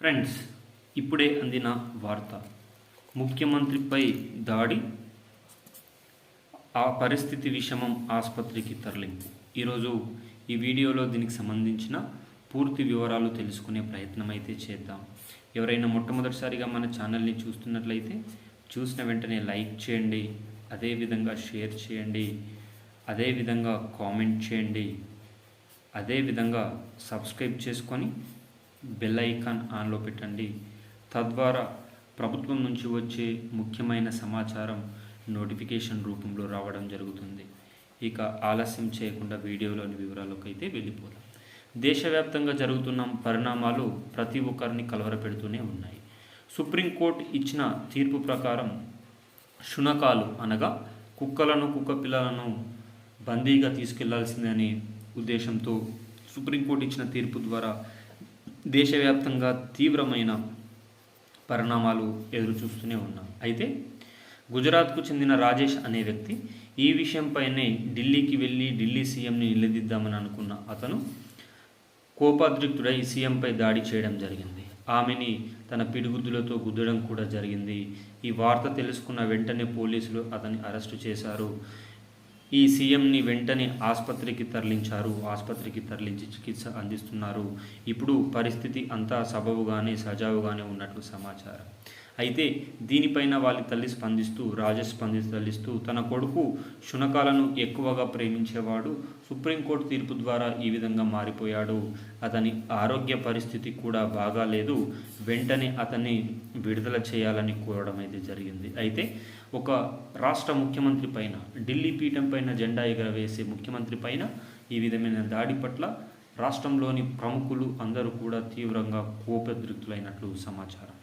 Friends ఇప్పుడే అందిన వార్త. ముఖ్యమంత్రిపై దాడి ఆ పరిస్థితి విషమం ఆసుపత్రికి తరలింపు ఈరోజు ఈ వీడియోలో దీనికి సంబంధించిన పూర్తి వివరాలు తెలుసుకునే ప్రయత్నం అయితే చేద్దాం. ఎవరైనా మొట్టమొదటిసారిగా మన ఛానల్ని చూస్తున్నట్లయితే చూసిన వెంటనే లైక్ చేయండి అదేవిధంగా షేర్ చేయండి అదేవిధంగా కామెంట్ చేయండి అదేవిధంగా సబ్స్క్రైబ్ చేసుకొని బెల్ ఐకాన్ ఆన్లో పెట్టండి. తద్వారా ప్రభుత్వం నుంచి వచ్చే ముఖ్యమైన సమాచారం నోటిఫికేషన్ రూపంలో రావడం జరుగుతుంది. ఇక ఆలస్యం చేయకుండా వీడియోలోని వివరాలకు అయితే వెళ్ళిపోదాం. దేశవ్యాప్తంగా జరుగుతున్న పరిణామాలు ప్రతి ఒక్కరిని కలవరపెడుతూనే ఉన్నాయి. సుప్రీంకోర్టు ఇచ్చిన తీర్పు ప్రకారం శునకాలు అనగా కుక్కలను కుక్క పిల్లలను బందీగా తీసుకెళ్ళాల్సిందని ఉద్దేశంతో సుప్రీంకోర్టు ఇచ్చిన తీర్పు ద్వారా దేశవ్యాప్తంగా తీవ్రమైన పరిణామాలు ఎదురుచూస్తూనే ఉన్నాం. అయితే గుజరాత్కు చెందిన రాజేష్ అనే వ్యక్తి ఈ విషయంపైనే ఢిల్లీకి వెళ్ళి ఢిల్లీ సీఎంని నిలదీద్దామని అనుకున్న అతను కోపాద్రిక్తుడై సీఎంపై దాడి చేయడం జరిగింది. ఆమెని తన పిడిగుద్దులతో గుద్దడం కూడా జరిగింది. ఈ వార్త తెలుసుకున్న వెంటనే పోలీసులు అతన్ని అరెస్టు చేశారు. ఈ సీఎంని వెంటనే ఆసుపత్రికి తరలించారు. ఆసుపత్రికి తరలించి చికిత్స అందిస్తున్నారు. ఇప్పుడు పరిస్థితి అంతా సబబుగానే సజావుగానే ఉన్నట్లు సమాచారం. అయితే దీనిపైన వాళ్ళ తల్లి స్పందిస్తూ రాజేష్ స్పందిస్తూ తన కొడుకు శునకాలను ఎక్కువగా ప్రేమించేవాడు సుప్రీంకోర్టు తీర్పు ద్వారా ఈ విధంగా మారిపోయాడు. అతని ఆరోగ్య పరిస్థితి కూడా బాగాలేదు వెంటనే అతన్ని విడుదల చేయాలని కోరడం అయితే జరిగింది. అయితే ఒక రాష్ట్ర ముఖ్యమంత్రి పైన ఢిల్లీ పీఠం పైన జెండా ఎగరవేసే ముఖ్యమంత్రి పైన ఈ విధమైన దాడి పట్ల రాష్ట్రంలోని ప్రముఖులు అందరూ కూడా తీవ్రంగా కోపద్రిక్తులైనట్లు సమాచారం.